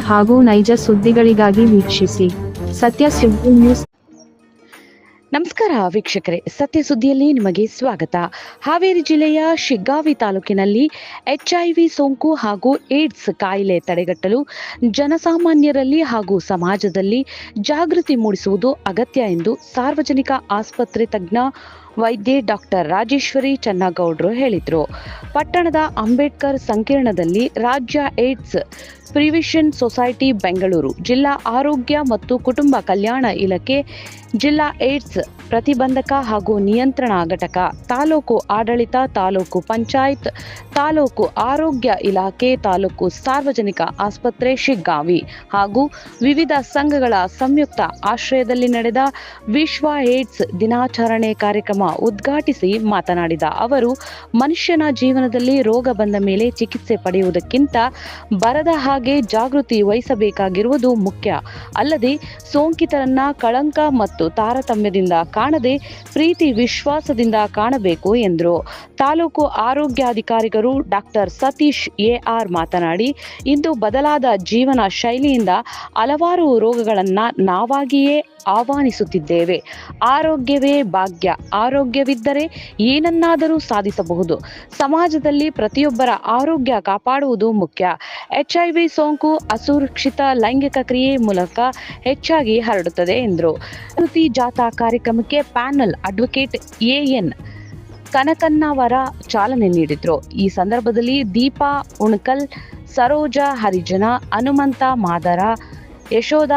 ಹಾಗೂ ನೈಜ ಸುದ್ದಿಗಳಿಗಾಗಿ ವೀಕ್ಷಿಸಿ ಸತ್ಯ ಸುದ್ದಿ ನ್ಯೂಸ್. ನಮಸ್ಕಾರ ವೀಕ್ಷಕರೇ, ಸತ್ಯ ಸುದ್ದಿಯಲ್ಲಿ ನಿಮಗೆ ಸ್ವಾಗತ. ಹಾವೇರಿ ಜಿಲ್ಲೆಯ ಶಿಗ್ಗಾವಿ ತಾಲೂಕಿನಲ್ಲಿ ಎಚ್ ಐವಿ ಸೋಂಕು ಹಾಗೂ ಏಡ್ಸ್ ಕಾಯಿಲೆ ತಡೆಗಟ್ಟಲು ಜನಸಾಮಾನ್ಯರಲ್ಲಿ ಹಾಗೂ ಸಮಾಜದಲ್ಲಿ ಜಾಗೃತಿ ಮೂಡಿಸುವುದು ಅಗತ್ಯ ಎಂದು ಸಾರ್ವಜನಿಕ ಆಸ್ಪತ್ರೆ ತಜ್ಞ ವೈದ್ಯೆ ಡಾಕ್ಟರ್ ರಾಜೇಶ್ವರಿ ಚನ್ನಗೌಡ್ರು ಹೇಳಿದರು. ಪಟ್ಟಣದ ಅಂಬೇಡ್ಕರ್ ಸಂಕೀರ್ಣದಲ್ಲಿ ರಾಜ್ಯ ಏಡ್ಸ್ ಪ್ರಿವಿಷನ್ ಸೊಸೈಟಿ ಬೆಂಗಳೂರು ಜಿಲ್ಲಾ ಆರೋಗ್ಯ ಮತ್ತು ಕುಟುಂಬ ಕಲ್ಯಾಣ ಇಲಾಖೆ ಜಿಲ್ಲಾ ಏಡ್ಸ್ ಪ್ರತಿಬಂಧಕ ಹಾಗೂ ನಿಯಂತ್ರಣ ಘಟಕ ತಾಲೂಕು ಆಡಳಿತ, ತಾಲೂಕು ಪಂಚಾಯತ್, ತಾಲೂಕು ಆರೋಗ್ಯ ಇಲಾಖೆ, ತಾಲೂಕು ಸಾರ್ವಜನಿಕ ಆಸ್ಪತ್ರೆ ಶಿಗ್ಗಾವಿ ಹಾಗೂ ವಿವಿಧ ಸಂಘಗಳ ಸಂಯುಕ್ತ ಆಶ್ರಯದಲ್ಲಿ ನಡೆದ ವಿಶ್ವ ಏಡ್ಸ್ ದಿನಾಚರಣೆ ಕಾರ್ಯಕ್ರಮ ಉದ್ಘಾಟಿಸಿ ಮಾತನಾಡಿದ ಅವರು, ಮನುಷ್ಯನ ಜೀವನದಲ್ಲಿ ರೋಗ ಬಂದ ಮೇಲೆ ಚಿಕಿತ್ಸೆ ಪಡೆಯುವುದಕ್ಕಿಂತ ಬರದ ಹಾಗೆ ಜಾಗೃತಿ ವಹಿಸಬೇಕಾಗಿರುವುದು ಮುಖ್ಯ. ಅಲ್ಲದೆ, ಸೋಂಕಿತರನ್ನ ಕಳಂಕ ಮತ್ತು ತಾರತಮ್ಯದಿಂದ ಕಾಣದೆ ಪ್ರೀತಿ ವಿಶ್ವಾಸದಿಂದ ಕಾಣಬೇಕು ಎಂದರು. ತಾಲೂಕು ಆರೋಗ್ಯಾಧಿಕಾರಿಗಳು ಡಾಕ್ಟರ್ ಸತೀಶ್ ಎಆರ್ ಮಾತನಾಡಿ, ಇಂದು ಬದಲಾದ ಜೀವನ ಶೈಲಿಯಿಂದ ಹಲವಾರು ರೋಗಗಳನ್ನ ನಾವಾಗಿಯೇ ಆಹ್ವಾನಿಸುತ್ತಿದ್ದೇವೆ. ಆರೋಗ್ಯವೇ ಭಾಗ್ಯ. ಆರೋಗ್ಯವಿದ್ದರೆ ಏನನ್ನಾದರೂ ಸಾಧಿಸಬಹುದು. ಸಮಾಜದಲ್ಲಿ ಪ್ರತಿಯೊಬ್ಬರ ಆರೋಗ್ಯ ಕಾಪಾಡುವುದು ಮುಖ್ಯ. ಎಚ್ಐವಿ ಸೋಂಕು ಅಸುರಕ್ಷಿತ ಲೈಂಗಿಕ ಕ್ರಿಯೆ ಮೂಲಕ ಹೆಚ್ಚಾಗಿ ಹರಡುತ್ತದೆ ಎಂದರು. ಕೃತಿ ಜಾಥಾ ಕಾರ್ಯಕ್ರಮಕ್ಕೆ ಪ್ಯಾನಲ್ ಅಡ್ವೊಕೇಟ್ ಎಎನ್ ಕನಕನ್ನವರ ಚಾಲನೆ ನೀಡಿದ್ರು. ಈ ಸಂದರ್ಭದಲ್ಲಿ ದೀಪಾ, ಉಣಕಲ್, ಸರೋಜ ಹರಿಜನ, ಹನುಮಂತ ಮಾದರ, ಯಶೋಧ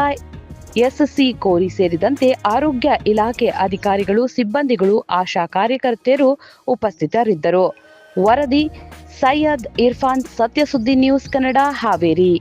ಎಸ್ಸಿ ಕೋರಿ ಸೇರಿದಂತೆ ಆರೋಗ್ಯ ಇಲಾಖೆ ಅಧಿಕಾರಿಗಳು, ಸಿಬ್ಬಂದಿಗಳು, ಆಶಾ ಕಾರ್ಯಕರ್ತೆಯರು ಉಪಸ್ಥಿತರಿದ್ದರು. ವರದಿ, ಸೈಯದ್ ಇರ್ಫಾನ್ ಸತ್ಯಸುದ್ದಿ ನ್ಯೂಸ್ ಕನ್ನಡ ಹಾವೇರಿ.